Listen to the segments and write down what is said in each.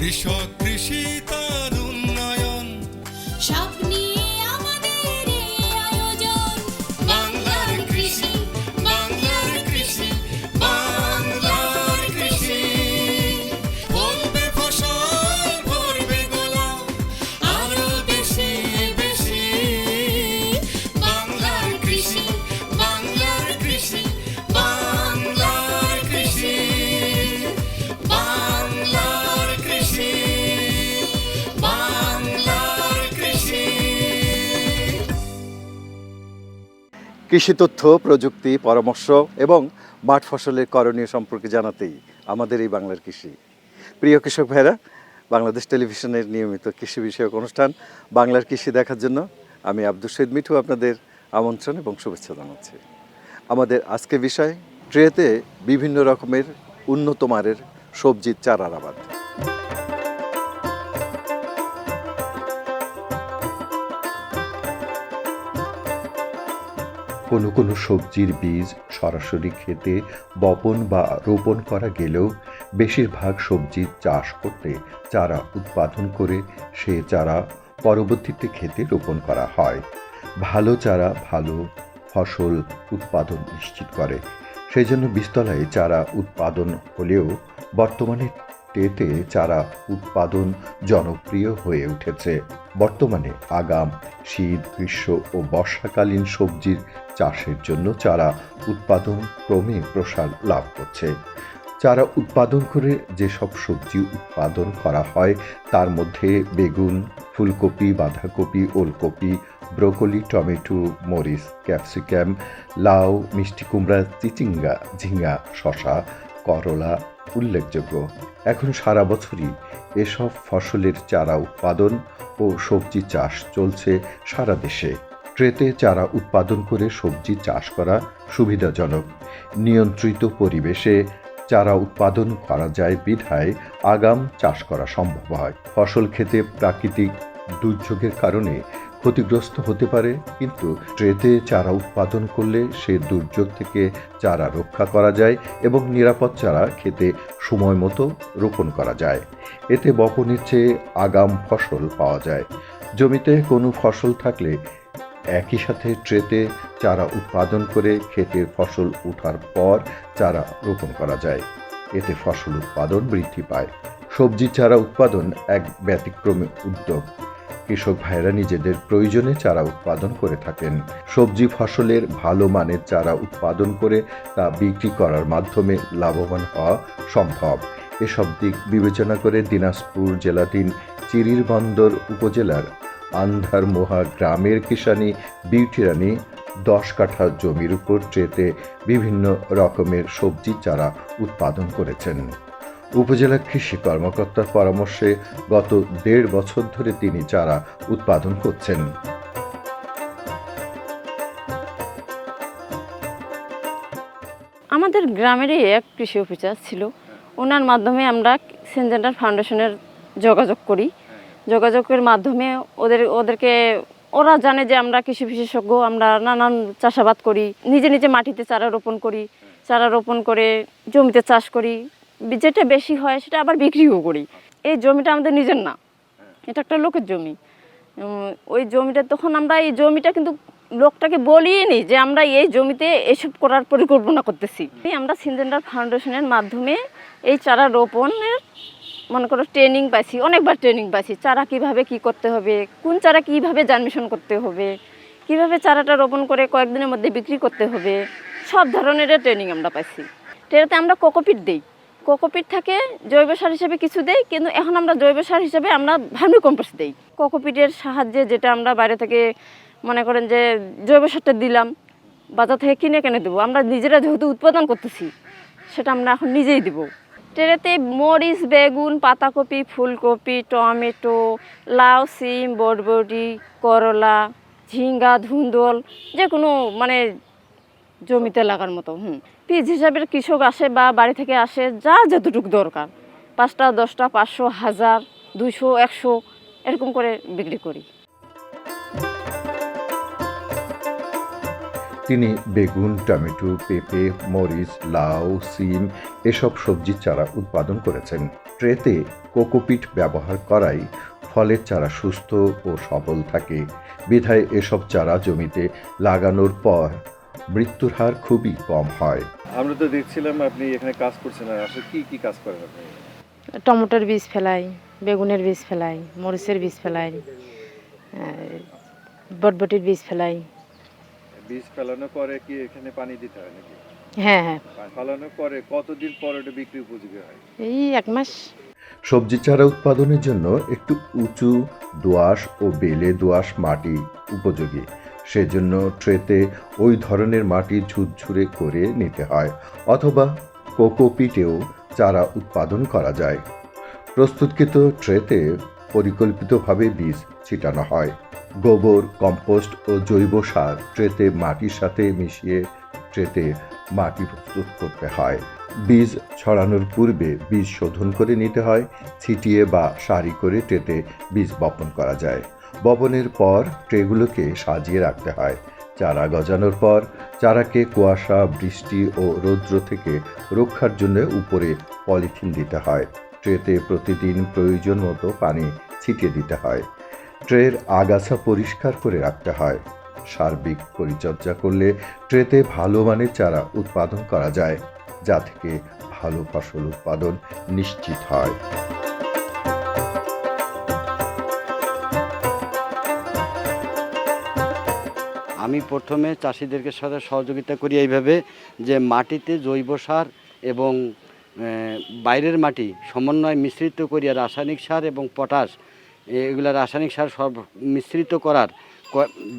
কৃষক কৃষি তার কৃষি তথ্য, প্রযুক্তি, পরামর্শ এবং মাঠ ফসলের করণীয় সম্পর্কে জানাতেই আমাদের এই বাংলার কৃষি। প্রিয় কৃষক ভাইরা বাংলাদেশ টেলিভিশনের নিয়মিত কৃষি বিষয়ক অনুষ্ঠান বাংলার কৃষি দেখার জন্য আমি আব্দুল শহীদ মিঠু আপনাদের আমন্ত্রণ এবং শুভেচ্ছা জানাচ্ছি। আমাদের আজকে বিষয়, ট্রেতে বিভিন্ন রকমের উন্নত মানের সবজির চারার আবাদ। কোনো কোনো সবজির বীজ সরাসরি খেতে, বপন বা রোপণ করা গেলেও বেশিরভাগ সবজি চাষ করতে চারা উৎপাদন করে সে চারা পরবর্তীতে খেতে রোপণ করা হয়। ভালো চারা ভালো ফসল উৎপাদন নিশ্চিত করে। সেই জন্য বীজতলায় চারা উৎপাদন হলেও বর্তমানে টেতে চারা উৎপাদন জনপ্রিয় হয়ে উঠেছে। বর্তমানে আগাম, শীত, গ্রীষ্ম ও বর্ষাকালীন সবজির চাষের জন্য চারা উৎপাদন ক্রমে প্রসার লাভ করছে। চারা উৎপাদন করে যেসব সবজি উৎপাদন করা হয়, তার মধ্যে বেগুন, ফুলকপি, বাঁধাকপি, ওলকপি, ব্রোকলি, টমেটো, মরিচ, ক্যাপসিকাম, লাউ, মিষ্টি কুমড়া, চিচিঙ্গা ঝিঙ্গা শশা করলা উল্লেখযোগ্য। এখন সারা বছরই এসব ফসলের চারা উৎপাদন ও সবজি চাষ চলছে সারা দেশে। ট্রেতে চারা উৎপাদন করে সবজি চাষ করা সুবিধাজনক। নিয়ন্ত্রিত পরিবেশে চারা উৎপাদন করা যায় বিধায় আগাম চাষ করা সম্ভব হয়। ফসল খেতে প্রাকৃতিক দুর্যোগের কারণে ক্ষতিগ্রস্ত হতে পারে, কিন্তু ট্রেতে চারা উৎপাদন করলে সে দুর্যোগ থেকে চারা রক্ষা করা যায় এবং নিরাপদ চারা খেতে সময় মতো রোপণ করা যায়। এতে বপনের চেয়ে আগাম ফসল পাওয়া যায়। জমিতে কোনো ফসল থাকলে একই সাথে ট্রেতে চারা উৎপাদন করে ক্ষেতের ফসল ওঠার পর চারা রোপণ করা যায়। এতে ফসল উৎপাদন বৃদ্ধি পায়। সবজি চারা উৎপাদন এক ব্যতিক্রমী উদ্যোগ। কৃষক ভাইরা নিজেদের প্রয়োজনে চারা উৎপাদন করে থাকেন। সবজি ফসলের ভালো মানের চারা উৎপাদন করে তা বিক্রি করার মাধ্যমে লাভবান হওয়া সম্ভব। এসব দিক বিবেচনা করে দিনাজপুর জেলাধীন চিরির বন্দর উপজেলার আন্ধারমোহা গ্রামের কিষানি বিউটি রানী দশ কাঠা জমির উপর ট্রেতে বিভিন্ন রকমের সবজি চারা উৎপাদন করেছেন। উপজেলা কৃষি কর্মকর্তার পরামর্শে গত দেড় বছর ধরে তিনি চারা উৎপাদন করছেন। আমাদের গ্রামেরই এক কৃষি অফিসার ছিল। ওনার মাধ্যমে আমরা সেনজেন্ডার ফাউন্ডেশনের যোগাযোগ করি। যোগাযোগের মাধ্যমে ওদের, ওদেরকে, ওরা জানে যে আমরা কৃষি বিশেষজ্ঞ, আমরা নানান চাষাবাদ করি, নিজে নিজে মাটিতে চারা রোপণ করি। চারা রোপণ করে জমিতে চাষ করি। যেটা বেশি হয় সেটা আবার বিক্রিও করি। এই জমিটা আমাদের নিজের না। এটা একটা লোকের জমি। ওই জমিটা তখন আমরা এই জমিটা কিন্তু লোকটাকে বলিয়ে নি যে আমরা এই জমিতে এসব করার পরিকল্পনা করতেছি। আমরা সিনজেন্ডার ফাউন্ডেশনের মাধ্যমে এই চারা রোপণের, মনে করো ট্রেনিং পাইছি, অনেকবার ট্রেনিং পাইছি। চারা কীভাবে কি করতে হবে, কোন চারা কীভাবে জার্মিশন করতে হবে, কীভাবে চারাটা রোপণ করে কয়েকদিনের মধ্যে বিক্রি করতে হবে, সব ধরনের ট্রেনিং আমরা পাইছি। ট্রেনেতে আমরা কোকোপিট দিই। কোকোপিট থাকে, জৈব সার হিসেবে কিছু দেই, কিন্তু এখন আমরা জৈব সার হিসেবে আমরা ভার্মি কম্পোস্ট দিই। কোকোপিটের সাহায্যে যেটা আমরা বাইরে থেকে মনে করেন যে জৈব সারটা দিলাম, বাজার থেকে কিনে কিনে দেবো। আমরা নিজেরা যেহেতু উৎপাদন করতেছি, সেটা আমরা এখন নিজেই দেবো। ট্রেনেতে মরিচ, বেগুন, পাতাকপি, ফুলকপি, টমেটো, লাউ, সিম, বরবটি, করলা, ঝিঙ্গা, ধুন্দল যে কোনো মানে জমিতে লাগার মতো, হুম। পিস হিসাবে কৃষক আসে বা বাড়ি থেকে আসে, যা যতটুকু দরকার। পাঁচটা, দশটা, পাঁচশো, হাজার দুশো একশো, এরকম করে বিক্রি করি। তিনি বেগুন, টমেটো, পেঁপে, মরিচ, লাউ, সিম এসব সবজির চারা উৎপাদন করেছেন। ট্রেতে কোকোপিট ব্যবহার করাই ফলের চারা সুস্থ ও সবল থাকে। বিধায় এসব চারা জমিতে লাগানোর পর মৃত্যুর হার খুবই কম হয়। আমরা তো দেখছিলাম আপনি এখানে কাজ করছেন আর আসলে কি কি কাজ করেন আপনি? টমেটোর বীজ ফেলাই বেগুনের বীজ ফেলাই মরিচের বীজ ফেলাই বটবটির বীজ ফেলাই। বীজ ফেলানোর পরে কি এখানে পানি দিতে হয় নাকি? হ্যাঁ হ্যাঁ। ফেলানোর পরে কতদিন পরে এটা বিক্রি উপযোগী হয়? এই এক মাস। সবজি চারা উৎপাদনের জন্য একটু উঁচু দোআঁশ ও বেলে দোআঁশ মাটি উপযোগী। সেজন্য ট্রেতে ওই ধরনের মাটি ঝুরঝুরে করে নিতে হয়, অথবা কোকোপিটেও চারা উৎপাদন করা যায়। প্রস্তুতকৃত ট্রেতে পরিকল্পিতভাবে বীজ ছিটানো হয়। গোবর, কম্পোস্ট ও জৈব সার ট্রেতে মাটির সাথে মিশিয়ে ট্রেতে মাটি প্রস্তুত করতে হয়। বীজ ছড়ানোর পূর্বে বীজ শোধন করে নিতে হয়, ছিটিয়ে বা সারি করে ট্রেতে বীজ বপন করা যায়। বপনের পর ট্রেগুলোকে সাজিয়ে রাখতে হয়। চারা গজানোর পর চারাকে কুয়াশা, বৃষ্টি ও রৌদ্র থেকে রক্ষার জন্য উপরে পলিথিন দিতে হয়। ট্রেতে প্রতিদিন প্রয়োজন মতো পানি ছিটিয়ে দিতে হয়। ট্রের আগাছা পরিষ্কার করে রাখতে হয়। সার্বিক পরিচর্যা করলে ট্রেতে ভালো মানের চারা উৎপাদন করা যায়, যা থেকে ভালো ফসল উৎপাদন নিশ্চিত হয়। আমি প্রথমে চাষিদেরকে সাথে সহযোগিতা করি এইভাবে যে মাটিতে জৈব সার এবং বাইরের মাটি সমন্বয় মিশ্রিত করিয়া রাসায়নিক সার এবং পটাশ এগুলা রাসায়নিক সার সব মিশ্রিত করার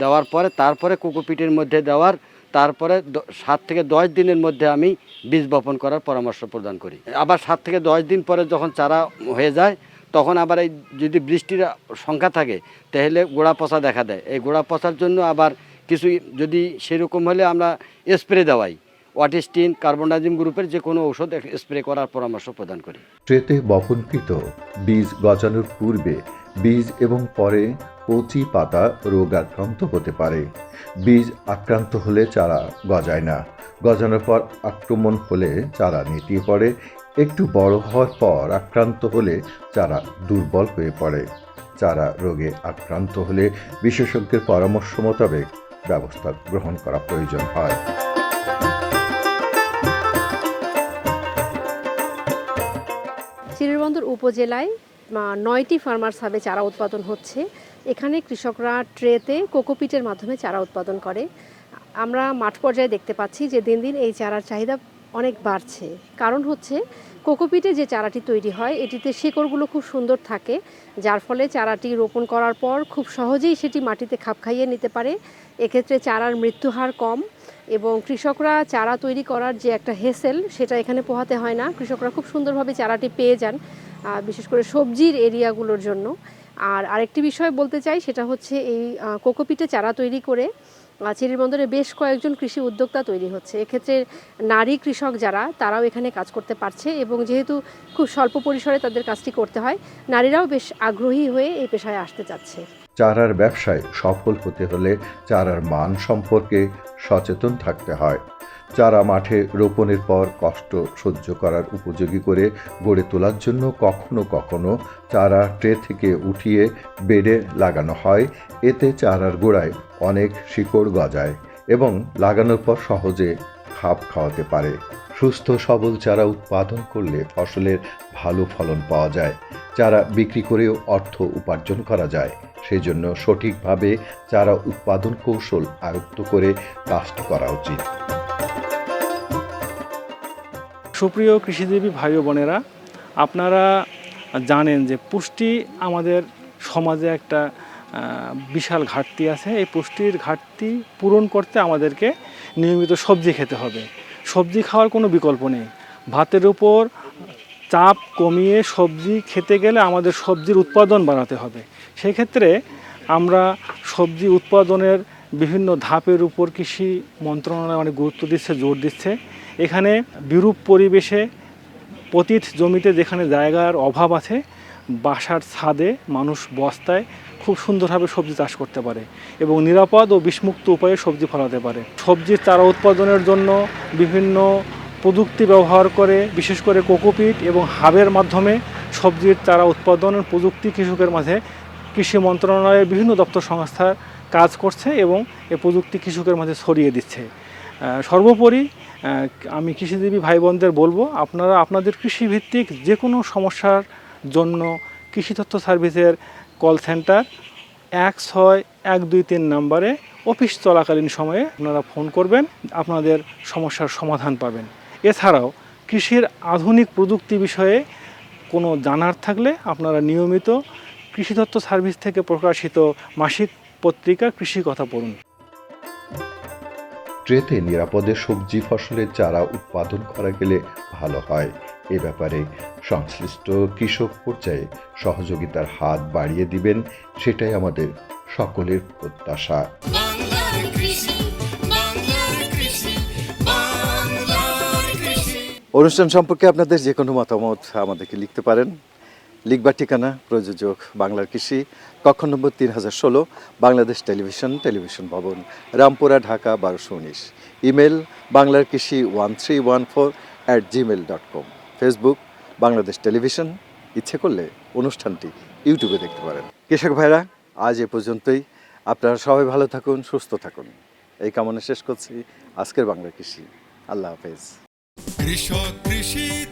দেওয়ার পরে তারপরে কোকোপিটের মধ্যে দেওয়ার, তারপরে সাত থেকে দশ দিনের মধ্যে আমি বীজ বপন করার পরামর্শ প্রদান করি। আবার সাত থেকে দশ দিন পরে যখন চারা হয়ে যায়, তখন আবার এই যদি বৃষ্টির সংখ্যা থাকে, তাহলে গোড়া পচা দেখা দেয়। এই গোড়া পচার জন্য আবার কিছু যদি সেরকম হলে আমরা স্প্রে দেওয়াই। ওয়াটিস্টিন কার্বনডাইজিম গ্রুপের যে কোনো ঔষধ স্প্রে করার পরামর্শ প্রদান করি। ট্রেতে বপনকৃত বীজ গজানোর পূর্বে বীজ এবং পরে কচি পাতা রোগ আক্রান্ত হতে পারে। বীজ আক্রান্ত হলে চারা গজায় না। গজানোর পর আক্রমণ হলে চারা নেতিয়ে পড়ে। একটু বড় হওয়ার পর আক্রান্ত হলে চারা দুর্বল হয়ে পড়ে। চারা রোগে আক্রান্ত হলে বিশেষজ্ঞের পরামর্শ মোতাবেক ব্যবস্থা গ্রহণ করা প্রয়োজন হয়। চিরিরবন্দর উপজেলায় নয়টি ফার্মার্স হাবে চারা উৎপাদন হচ্ছে। এখানে কৃষকরা ট্রেতে কোকোপিটের মাধ্যমে চারা উৎপাদন করে। আমরা মাঠ পর্যায়ে দেখতে পাচ্ছি যে দিন দিন এই চারার চাহিদা অনেক বাড়ছে। কারণ হচ্ছে, কোকোপিটে যে চারাটি তৈরি হয়, এটিতে শিকড়গুলো খুব সুন্দর থাকে। যার ফলে চারাটি রোপণ করার পর খুব সহজেই সেটি মাটিতে খাপ খাইয়ে নিতে পারে। এক্ষেত্রে চারার মৃত্যুহার কম এবং কৃষকরা চারা তৈরি করার যে একটা হেসেল সেটা এখানে পোহাতে হয় না। কৃষকরা খুব সুন্দরভাবে চারাটি পেয়ে যান বিশেষ করে সবজির এরিয়াগুলোর জন্য। আর আরেকটি বিষয় বলতে চাই সেটা হচ্ছে এই কোকোপিটে চারা তৈরি করে আহ, চিরিরবন্দরে বেশ কয়েকজন কৃষি উদ্যোক্তা তৈরি হচ্ছে। এক্ষেত্রে নারী কৃষক যারা তারাও এখানে কাজ করতে পারছে এবং যেহেতু খুব স্বল্প পরিসরে তাদের কাজটি করতে হয় নারীরাও বেশ আগ্রহী হয়ে এই পেশায় আসতে চাচ্ছে। চারার ব্যবসায় সফল হতে হলে চারার মান সম্পর্কে সচেতন থাকতে হয়। চারা মাঠে রোপণের পর কষ্ট সহ্য করার উপযোগী করে গড়ে তোলার জন্য কখনো কখনো চারা ট্রে থেকে উঠিয়ে বেডে লাগানো হয়। এতে চারার গোড়ায় অনেক শিকড় গজায় এবং লাগানোর পর সহজে খাপ খাওয়াতে পারে। সুস্থ সবল চারা উৎপাদন করলে ফসলের ভালো ফলন পাওয়া যায়। চারা বিক্রি করেও অর্থ উপার্জন করা যায়। সেই জন্য সঠিকভাবে চারা উৎপাদন কৌশল আয়ত্ত করে কাজটি করা উচিত। সুপ্রিয় কৃষিজীবী ভাই বোনেরা, আপনারা জানেন যে পুষ্টি আমাদের সমাজে একটা বিশাল ঘাটতি আছে। এই পুষ্টির ঘাটতি পূরণ করতে আমাদেরকে নিয়মিত সবজি খেতে হবে। সবজি খাওয়ার কোনো বিকল্প নেই। ভাতের উপর চাপ কমিয়ে সবজি খেতে গেলে আমাদের সবজির উৎপাদন বাড়াতে হবে। সেক্ষেত্রে আমরা সবজি উৎপাদনের বিভিন্ন ধাপের উপর কৃষি মন্ত্রণালয় অনেক গুরুত্ব দিচ্ছে, জোর দিচ্ছে। এখানে বিরূপ পরিবেশে পতিত জমিতে যেখানে জায়গার অভাব আছে বাসার ছাদে মানুষ বস্তায় খুব সুন্দরভাবে সবজি চাষ করতে পারে এবং নিরাপদ ও বিষমুক্ত উপায়ে সবজি ফলাতে পারে। সবজির চারা উৎপাদনের জন্য বিভিন্ন প্রযুক্তি ব্যবহার করে, বিশেষ করে কোকোপিট এবং হাবের মাধ্যমে সবজির চারা উৎপাদনের প্রযুক্তি কৃষকের মাঝে কৃষি মন্ত্রণালয়ের বিভিন্ন দপ্তর সংস্থার কাজ করছে এবং এ প্রযুক্তি কৃষকের মাঝে ছড়িয়ে দিচ্ছে। সর্বোপরি আমি কৃষিজীবী ভাই বোনদের বলব, আপনারা আপনাদের কৃষিভিত্তিক যে কোনো সমস্যার জন্য কৃষি তথ্য সার্ভিসের কল সেন্টার এক ছয় এক দুই তিন নাম্বারে অফিস চলাকালীন সময়ে আপনারা ফোন করবেন, আপনাদের সমস্যার সমাধান পাবেন। এছাড়াও কৃষির আধুনিক প্রযুক্তি বিষয়ে কোনো জানার থাকলে আপনারা নিয়মিত কৃষি তথ্য সার্ভিস থেকে প্রকাশিত মাসিক পত্রিকা কৃষি কথা পড়ুন। ট্রেতে নিরাপদে সবজি ফসলের চারা উৎপাদন করা গেলে ভালো হয়। এ ব্যাপারে সংশ্লিষ্ট কৃষক পর্যায়ে সহযোগিতার হাত বাড়িয়ে দিবেন সেটাই আমাদের সকলের প্রত্যাশা। বাংলার কৃষি বাংলার কৃষি বাংলার কৃষি। অনুষ্ঠান সম্পর্কে আপনাদের যে কোনো মতামত আমাদেরকে লিখতে পারেন। লিখবার ঠিকানা প্রযোজক বাংলার কৃষি কক্ষ নম্বর তিন হাজার ষোলো বাংলাদেশ টেলিভিশন টেলিভিশন ভবন রামপুরা ঢাকা বারোশো উনিশ। ইমেল বাংলার কৃষি one three one four at Gmail dot com Facebook Bangladesh television ইচ্ছে করলে অনুষ্ঠানটি ইউটিউবে দেখতে পারেন। কৃষক ভাইরা, আজ এ পর্যন্তই। আপনারা সবাই ভালো থাকুন, সুস্থ থাকুন। এই কামনা শেষ করছি। আজকের বাংলা কৃষি। আল্লাহ হাফেজ। কৃষক কৃষি